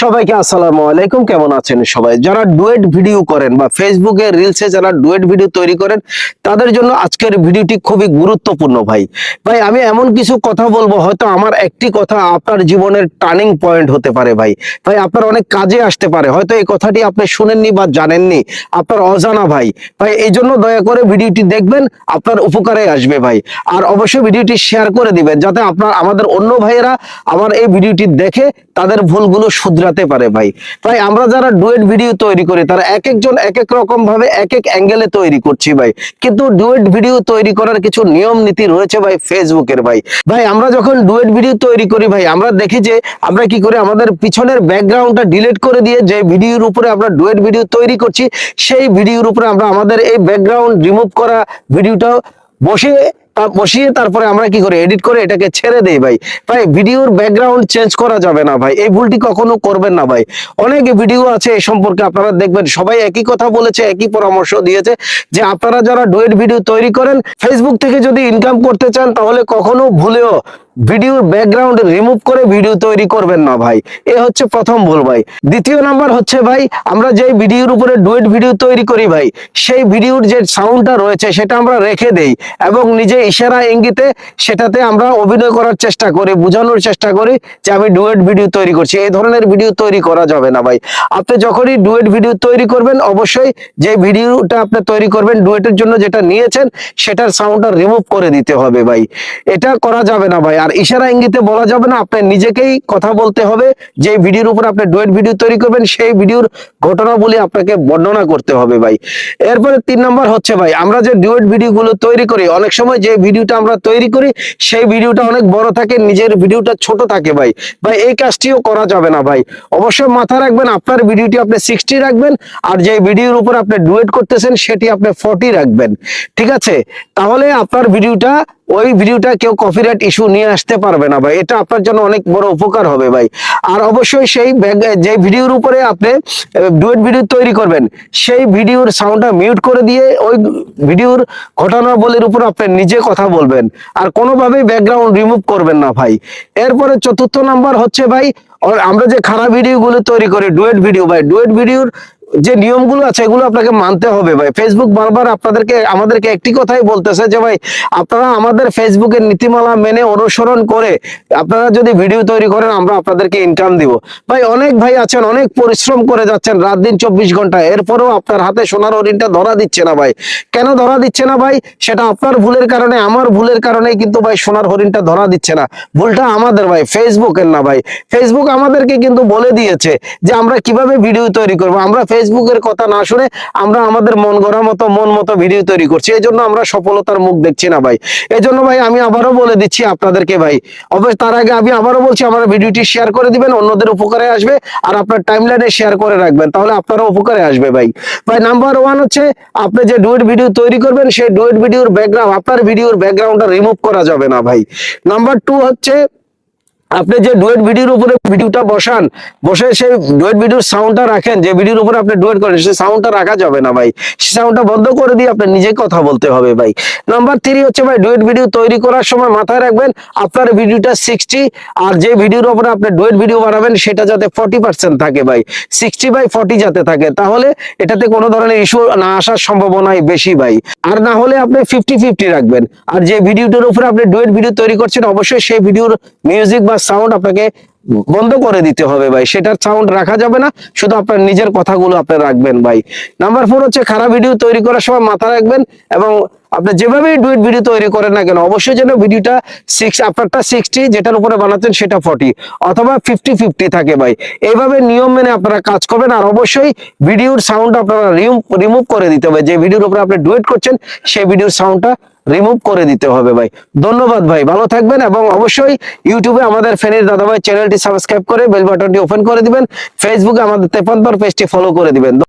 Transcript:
সবাইকে আসসালামু আলাইকুম। কেমন আছেন সবাই? যারা ডুয়েট ভিডিও করেন বা ফেসবুকে রিলসে যারা ডুয়েট ভিডিও তৈরি করেন, তাদের জন্য আজকের ভিডিওটি খুবই গুরুত্বপূর্ণ ভাই। ভাই, আমি এমন কিছু কথা বলব, হয়তো আমার একটি কথা আপনার জীবনের টার্নিং পয়েন্ট হতে পারে ভাই। ভাই, আপনার অনেক কাজে আসতে পারে। হয়তো এই কথাটি আপনি শুনেননি বা জানেননি। আপনার অজানা ভাই। ভাই, এই জন্য দয়া করে ভিডিওটি দেখবেন, আপনার উপকারে আসবে ভাই। আর অবশ্যই ভিডিওটি শেয়ার করে দিবেন, যাতে আপনার, আমাদের অন্য ভাইয়েরা আমার এই ভিডিওটি দেখে তাদের ভুলগুলো শুধরাতে পারে ভাই। ভাই, আমরা যারা ডুয়েট ভিডিও তৈরি করি, তারা এক একজন এক এক রকম ভাবে এক এক অ্যাঙ্গেলে তৈরি করছি ভাই। কিন্তু ডুয়েট ভিডিও তৈরি করার কিছু নিয়ম নীতি রয়েছে ভাই ফেসবুকের ভাই। ভাই, আমরা যখন ডুয়েট ভিডিও তৈরি করি ভাই, আমরা দেখি যে আমরা কি করি আমাদের পিছনের ব্যাকগ্রাউন্ডটা ডিলিট করে দিয়ে যে ভিডিওর উপরে আমরা ডুয়েট ভিডিও তৈরি করছি, সেই ভিডিওর উপরে আমরা আমাদের এই ব্যাকগ্রাউন্ড রিমুভ করা ভিডিওটা বসিয়ে বসিয়ে তারপরে আমরা কি করি? এডিট করে এটাকে ছেড়ে দেই ভাই। ভাই ভিডিওর ব্যাকগ্রাউন্ড চেঞ্জ করা যাবে না ভাই। এই ভুলটি কখনো করবেন না ভাই। অনেক ভিডিও আছে এই সম্পর্কে আপনারা দেখবেন, সবাই একই কথা বলেছে, একই পরামর্শ দিয়েছে, যে আপনারা যারা ডুয়েট ভিডিও তৈরি করেন ফেসবুক থেকে যদি ইনকাম করতে চান, তাহলে কখনো ভুলেও ভিডিওর ব্যাকগ্রাউন্ড রিমুভ করে ভিডিও তৈরি করবেন না ভাই। এ হচ্ছে প্রথম ভুল ভাই। দ্বিতীয় নাম্বার হচ্ছে ভাই, আমরা যে ভিডিওর উপরে ডুয়েট ভিডিও তৈরি করি ভাই, সেই ভিডিওর যে সাউন্ডটা রয়েছে সেটা আমরা রেখে দেই এবং নিজে ইশারা ইঙ্গিতে সেটাতে আমরা অভিনয় করার চেষ্টা করি, বোঝানোর চেষ্টা করি যে আমি ডুয়েট ভিডিও তৈরি করছি। এই ধরনের ভিডিও তৈরি করা যাবে না ভাই। আপনি যখনই ডুয়েট ভিডিও তৈরি করবেন, অবশ্যই যে ভিডিওটা আপনি তৈরি করবেন ডুয়েটের জন্য যেটা নিয়েছেন, সেটার সাউন্ডটা রিমুভ করে দিতে হবে ভাই। এটা করা যাবে না ভাই। আর ইশারা ইঙ্গিতে বলা যাবে না, আপনার নিজেকেই কথা বলতে হবে। যে ভিডিওর উপর আপনি ডুয়েট ভিডিও তৈরি করবেন, সেই ভিডিওর ঘটনাবলী আপনাকে বর্ণনা করতে হবে ভাই। এরপরে তিন নম্বর হচ্ছে ভাই, আমরা যে ডুয়েট ভিডিও গুলো তৈরি করি, অনেক সময় যে ভিডিওটা আমরা তৈরি করি, সেই ভিডিওটা অনেক বড় থাকে, নিজের ভিডিওটা ছোট থাকে ভাই। ভাই, এই কাজটিও করা যাবে না ভাই। অবশ্যই মাথায় রাখবেন, আপনার ভিডিওটি আপনি সিক্সটি রাখবেন, আর যে ভিডিওর উপর আপনি ডুয়েট করতেছেন, সেটি আপনি ফর্টি রাখবেন। ঠিক আছে? তাহলে আপনার ভিডিওটা ওই ভিডিওটা কেউ কপিরাইট ইস্যু নিয়ে আসতে পারবে না ভাই। এটা আপনার জন্য অনেক বড় উপকার হবে ভাই। আর অবশ্যই সেই যে ভিডিওর উপরে আপনি ডুয়েট ভিডিও তৈরি করবেন, সেই ভিডিওর সাউন্ডটা মিউট করে দিয়ে ওই ভিডিওর ঘটনাবলীর উপর আপনি নিজে কথা বলবেন। আর কোনোভাবেই ব্যাকগ্রাউন্ড রিমুভ করবেন না ভাই। এরপরে চতুর্থ নাম্বার হচ্ছে ভাই আমরা যে খারাপ ভিডিওগুলো তৈরি করি, ডুয়েট ভিডিও ভাই। ডুয়েট ভিডিওর যে নিয়মগুলো আছে, এগুলো আপনাকে মানতে হবে ভাই। ফেসবুক বারবার আপনাদেরকে, আমাদেরকে একটি কথাই বলতেছে যে, ভাই, আপনারা আমাদের ফেসবুকের নীতিমালা মেনে অনুসরণ করে, আপনারা যদি ভিডিও তৈরি করেন, আমরা আপনাদেরকে ইনকাম দিব। ভাই, অনেক ভাই আছেন, অনেক পরিশ্রম করে যাচ্ছেন, রাত দিন চব্বিশ ঘণ্টা। এরপরেও আপনার হাতে সোনার হরিণটা ধরা দিচ্ছে না ভাই। কেন ধরা দিচ্ছে না ভাই? সেটা আপনার ভুলের কারণে, আমার ভুলের কারণে কিন্তু ভাই সোনার হরিণটা ধরা দিচ্ছে না। ভুলটা আমাদের ভাই ফেসবুকের না ভাই। ফেসবুক আমাদেরকে কিন্তু বলে দিয়েছে যে, আমরা কীভাবে ভিডিও তৈরি করব? আমরা ফেসবুকের কথা না শুনে আমরা আমাদের মন গড়া মতো, মন মতো ভিডিও তৈরি করছি। এই জন্য আমরা সফলতার মুখ দেখছি না ভাই। এই জন্য ভাই আমি আবারও বলে দিচ্ছি আপনাদেরকে ভাই, অবশ্য তার আগে আমি আবারও বলছি, আমার ভিডিওটি শেয়ার করে দিবেন, অন্যদের উপকারে আসবে আর আপনার টাইমলাইনে শেয়ার করে রাখবেন, তাহলে আপনারও উপকারে আসবে ভাই। ভাই নাম্বার ওয়ান হচ্ছে আপনি যে ডুয়েট ভিডিও তৈরি করবেন, সেই ডুয়েট ভিডিওর ব্যাকগ্রাউন্ড আপনার ভিডিওর ব্যাকগ্রাউন্ডটা রিমুভ করা যাবে না ভাই। নাম্বার টু হচ্ছে আপনি যে ডুয়েট ভিডিওর উপরে ভিডিওটা বসান, বসে সেই ডুয়েট ভিডিওর সাউন্ডটা রাখেন, যে ভিডিওর উপরে আপনি ডুয়েট করেন, সেই সাউন্ডটা রাখা যাবে না ভাই। সেই সাউন্ডটা বন্ধ করে দিয়ে আপনি নিজে কথা বলতে হবে ভাই। নাম্বার থ্রি হচ্ছে ভাই ডুয়েট ভিডিও তৈরি করার সময় মাথায় রাখবেন, আপনার ভিডিওটা সিক্সটি আর যে ভিডিওর উপরে আপনি ডুয়েট ভিডিও বানাবেন, সেটা যাতে ফর্টি পার্সেন্ট থাকে ভাই। সিক্সটি বাই ফর্টি যাতে থাকে, তাহলে এটাতে কোনো ধরনের ইস্যু না আসার সম্ভাবনাই বেশি ভাই। আর না হলে আপনি ফিফটি ফিফটি রাখবেন। আর যে ভিডিওটার উপরে আপনি ডুয়েট ভিডিও তৈরি করছেন, অবশ্যই সেই ভিডিওর মিউজিক বা সাউন্ড আপনাকে বন্ধ করে দিতে হবে ভাই। সেটার সাউন্ড রাখা যাবে না, শুধু আপনার নিজের কথাগুলো আপনি রাখবেন ভাই। নাম্বার ফোর হচ্ছে খারাপ ভিডিও তৈরি করার সময় মাথা রাখবেন এবং আপনি যেভাবেই ডুয়েট ভিডিও তৈরি করেন না কেন, অবশ্যই যেন ভিডিওটা সিক্স আপনারটা সিক্সটি যেটার উপরে বানাচ্ছেন সেটা ফর্টি অথবা ফিফটি ফিফটি থাকে ভাই। এইভাবে নিয়ম মেনে আপনারা কাজ করবেন আর অবশ্যই ভিডিওর সাউন্ড আপনারা রিমুভ করে দিতে হবে। যে ভিডিওর উপরে আপনি ডুয়েট করছেন, সেই ভিডিওর সাউন্ডটা রিমুভ করে দিতে হবে ভাই। ধন্যবাদ ভাই, ভালো থাকবেন এবং অবশ্যই ইউটিউবে আমাদের ফেনের দাদাভাই চ্যানেলটি সাবস্ক্রাইব করে বেল বাটনটি ওপেন করে দিবেন। ফেসবুকে আমাদের তেপান্তর পেজটি ফলো করে দিবেন।